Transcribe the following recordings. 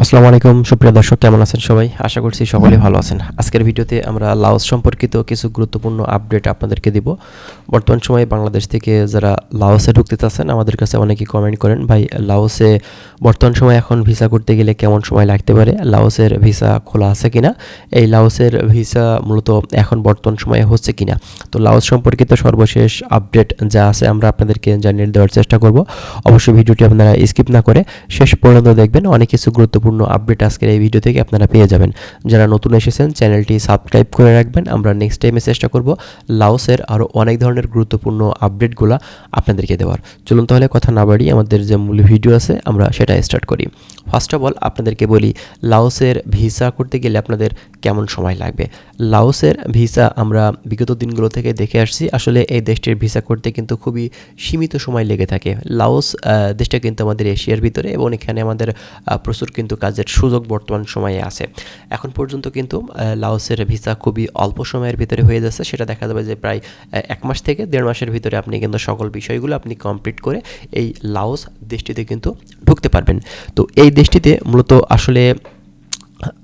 আসসালামু আলাইকুম, সুপ্রিয় দর্শক, কেমন আছেন সবাই? আশা করছি সকলেই ভালো আছেন। আজকের ভিডিওতে আমরা লাওস সম্পর্কিত কিছু গুরুত্বপূর্ণ আপডেট আপনাদেরকে দিব। বর্তমান সময়ে বাংলাদেশ থেকে যারা লাওসে ঢুকতে চাচ্ছেন আমাদের কাছে অনেকেই কমেন্ট করেন, ভাই, লাওসে বর্তমান সময়ে এখন ভিসা করতে গেলে কেমন সময় লাগতে পারে? লাওসের ভিসা খোলা আছে কিনা? এই লাওসের ভিসা মূলত এখন বর্তমান সময়ে হচ্ছে কিনা? তো লাওস সম্পর্কিত সর্বশেষ আপডেট যা আছে আমরা আপনাদেরকে জানিয়ে দেওয়ার চেষ্টা করব। অবশ্যই ভিডিওটি আপনারা স্কিপ না করে শেষ পর্যন্ত দেখবেন। অনেক কিছু গুরুত্বপূর্ণ আপডেট আজকের এই ভিডিও থেকে আপনারা পেয়ে যাবেন। যারা নতুন এসেছেন চ্যানেলটি সাবস্ক্রাইব করে রাখবেন। আমরা নেক্সট টাইমে চেষ্টা করব লাউসের আরও অনেক ধরনের গুরুত্বপূর্ণ আপডেটগুলো আপনাদেরকে দেওয়ার। চলুন তাহলে কথা না বাড়ি আমাদের যে মূল ভিডিও আছে, আমরা সেটা স্টার্ট করি। ফার্স্ট অফ অল আপনাদেরকে বলি লাউসের ভিসা করতে গেলে আপনাদের কেমন সময় লাগবে। লাওসের ভিসা আমরা বিগত দিনগুলো থেকে দেখে আসছি। আসলে এই দেশটির ভিসা করতে কিন্তু খুবই সীমিত সময় লেগে থাকে। লাওস দেশটা কিন্তু আমাদের এশিয়ার ভিতরে এবং এখানে আমাদের প্রচুর কিন্তু কাজের সুযোগ বর্তমান সময়ে আছে। এখন পর্যন্ত কিন্তু লাওসের ভিসা খুবই অল্প সময়ের ভিতরে হয়ে যাচ্ছে। সেটা দেখা যাবে যে প্রায় এক মাস থেকে দেড় মাসের ভিতরে আপনি কিন্তু সকল বিষয়গুলো আপনি কমপ্লিট করে এই লাওস দেশটিতে কিন্তু ঢুকতে পারবেন। তো এই দেশটিতে মূলত আসলে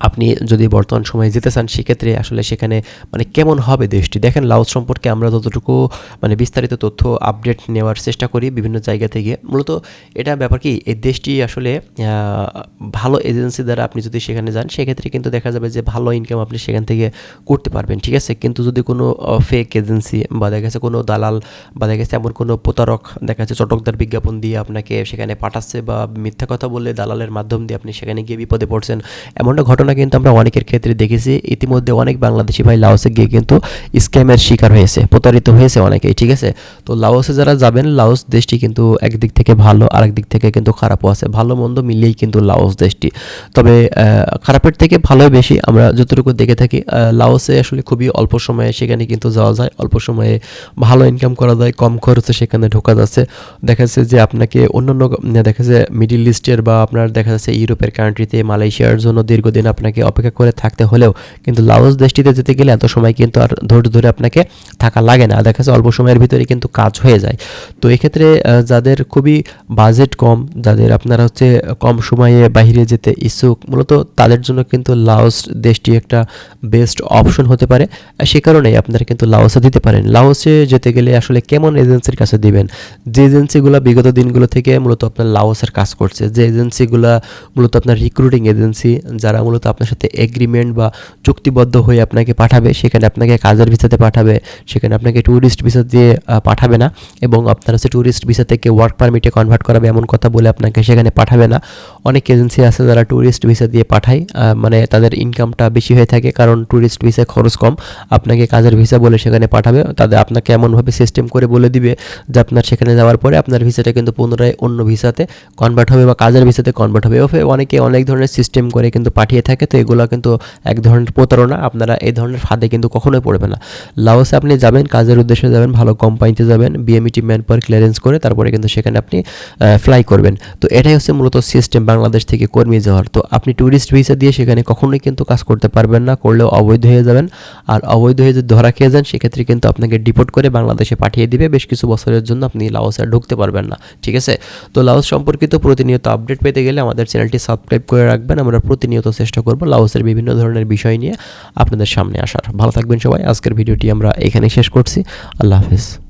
আপনি যদি বর্তমান সময়ে যেতে চান, সেক্ষেত্রে আসলে সেখানে মানে কেমন হবে দেশটি? দেখেন, লাওস সম্পর্কে আমরা যতটুকু মানে বিস্তারিত তথ্য আপডেট নেওয়ার চেষ্টা করি বিভিন্ন জায়গা থেকে। মূলত এটা ব্যাপার কি, এই দেশটি আসলে ভালো এজেন্সি দ্বারা আপনি যদি সেখানে যান, সেক্ষেত্রে কিন্তু দেখা যাবে যে ভালো ইনকাম আপনি সেখান থেকে করতে পারবেন, ঠিক আছে? কিন্তু যদি কোনো ফেক এজেন্সি বা দেখা যাচ্ছে কোনো দালাল বা দেখা যাচ্ছে এমন কোনো প্রতারক দেখা যাচ্ছে, চটকদার বিজ্ঞাপন দিয়ে আপনাকে সেখানে পাঠাচ্ছে বা মিথ্যা কথা বলে দালালের মাধ্যম দিয়ে আপনি সেখানে গিয়ে বিপদে পড়ছেন, এমনটা ঘটনা কিন্তু আমরা অনেকের ক্ষেত্রে দেখেছি। ইতিমধ্যে অনেক বাংলাদেশি ভাই লাওসে গিয়ে কিন্তু স্ক্যামের শিকার হয়েছে, প্রতারিত হয়েছে অনেকেই, ঠিক আছে? তো লাওসে যারা যাবেন, লাওস দেশটি কিন্তু একদিক থেকে ভালো আরেক থেকে কিন্তু খারাপও আছে। ভালো মন্দ মিলিয়েই কিন্তু লাওস দেশটি। তবে খারাপের থেকে ভালোই বেশি আমরা যতটুকু দেখে থাকি লাওসে আসলে খুবই অল্প সময়ে সেখানে কিন্তু যাওয়া যায়। অল্প সময়ে ভালো ইনকাম করা যায়, কম খরচে সেখানে ঢোকা যাচ্ছে। দেখা যাচ্ছে যে আপনাকে অন্যান্য, দেখা যাচ্ছে মিডিল ইস্টের বা আপনার দেখা যাচ্ছে ইউরোপের কান্ট্রিতে মালয়েশিয়ার জন্য দীর্ঘদিন আপনাকে অপেক্ষা করে থাকতে হলেও কিন্তু লাওস দেশটিতে যেতে গেলে এত সময় কিন্তু আর ধৈর্য ধরে আপনাকে থাকা লাগে না। দেখা যাচ্ছে অল্প সময়ের ভিতরে কিন্তু কাজ হয়ে যায়। তো এক্ষেত্রে যাদের খুবই বাজেট কম, যাদের আপনারা হচ্ছে কম সময়ে বাইরে যেতে ইচ্ছুক, মূলত তাদের জন্য কিন্তু লাওস দেশটি একটা বেস্ট অপশন হতে পারে। সে কারণেই আপনারা কিন্তু লাওসে দিতে পারেন। লাওসে যেতে গেলে আসলে কেমন এজেন্সির কাছে দিবেন? যে এজেন্সিগুলো বিগত দিনগুলো থেকে মূলত আপনার লাওসের কাজ করছে, যে এজেন্সিগুলো মূলত আপনার রিক্রুটিং এজেন্সি যারা মূলত আপনার সাথে এগ্রিমেন্ট বা চুক্তিবদ্ধ হয়ে আপনাকে পাঠাবে। সেখানে আপনাকে কাজের ভিসাতে পাঠাবে, সেখানে আপনাকে ট্যুরিস্ট ভিসা দিয়ে পাঠাবে না এবং আপনার হচ্ছে ট্যুরিস্ট ভিসা থেকে ওয়ার্ক পারমিটে কনভার্ট করাবে এমন কথা বলে আপনাকে সেখানে পাঠাবে না। অনেক এজেন্সি আছে যারা ট্যুরিস্ট ভিসা দিয়ে পাঠায় মানে তাদের ইনকামটা বেশি হয়ে থাকে কারণ ট্যুরিস্ট ভিসায় খরচ কম। আপনাকে কাজের ভিসা বলে সেখানে পাঠাবে, তাদের আপনাকে এমনভাবে সিস্টেম করে বলে দিবে যে আপনার সেখানে যাওয়ার পরে আপনার ভিসাটা কিন্তু পুনরায় অন্য ভিসাতে কনভার্ট হবে বা কাজের ভিসাতে কনভার্ট হবে। অনেকে অনেক ধরনের সিস্টেম করে কিন্তু পাঠিয়ে থাকে, তো এগুলো কিন্তু এক ধরনের প্রতারণা। আপনারা এই ধরনের ফাঁদে কিন্তু কখনোই পড়বে না। লাওসে আপনি যাবেন, কাজের উদ্দেশ্যে যাবেন, ভালো কোম্পানিতে যাবেন বিএমইটি ম্যান পাওয়ার ক্লিয়ারেন্স করে তারপরে কিন্তু সেখানে আপনি ফ্লাই করবেন। তো এটাই হচ্ছে মূলত সিস্টেম বাংলাদেশ থেকে কর্মী যাওয়ার। তো আপনি ট্যুরিস্ট ভিসা দিয়ে সেখানে কখনোই কিন্তু কাজ করতে পারবেন না, করলেও অবৈধ হয়ে যাবেন। আর অবৈধ হয়ে যদি ধরা খেয়ে যান, সেক্ষেত্রে কিন্তু আপনাকে ডিপোর্ট করে বাংলাদেশে পাঠিয়ে দিবে। বেশ কিছু বছরের জন্য আপনি লাওসে ঢুকতে পারবেন না, ঠিক আছে? তো লাওস সম্পর্কিত প্রতিনিয়ত আপডেট পেতে গেলে আমাদের চ্যানেলটি সাবস্ক্রাইব করে রাখবেন। আমরা প্রতিনিয়ত চেষ্টা করব লাওসের বিভিন্ন ধরনের বিষয় নিয়ে আপনাদের সামনে আসার। ভালো থাকবেন সবাই। আজকের ভিডিওটি আমরা এখানে শেষ করছি। আল্লাহ হাফিজ।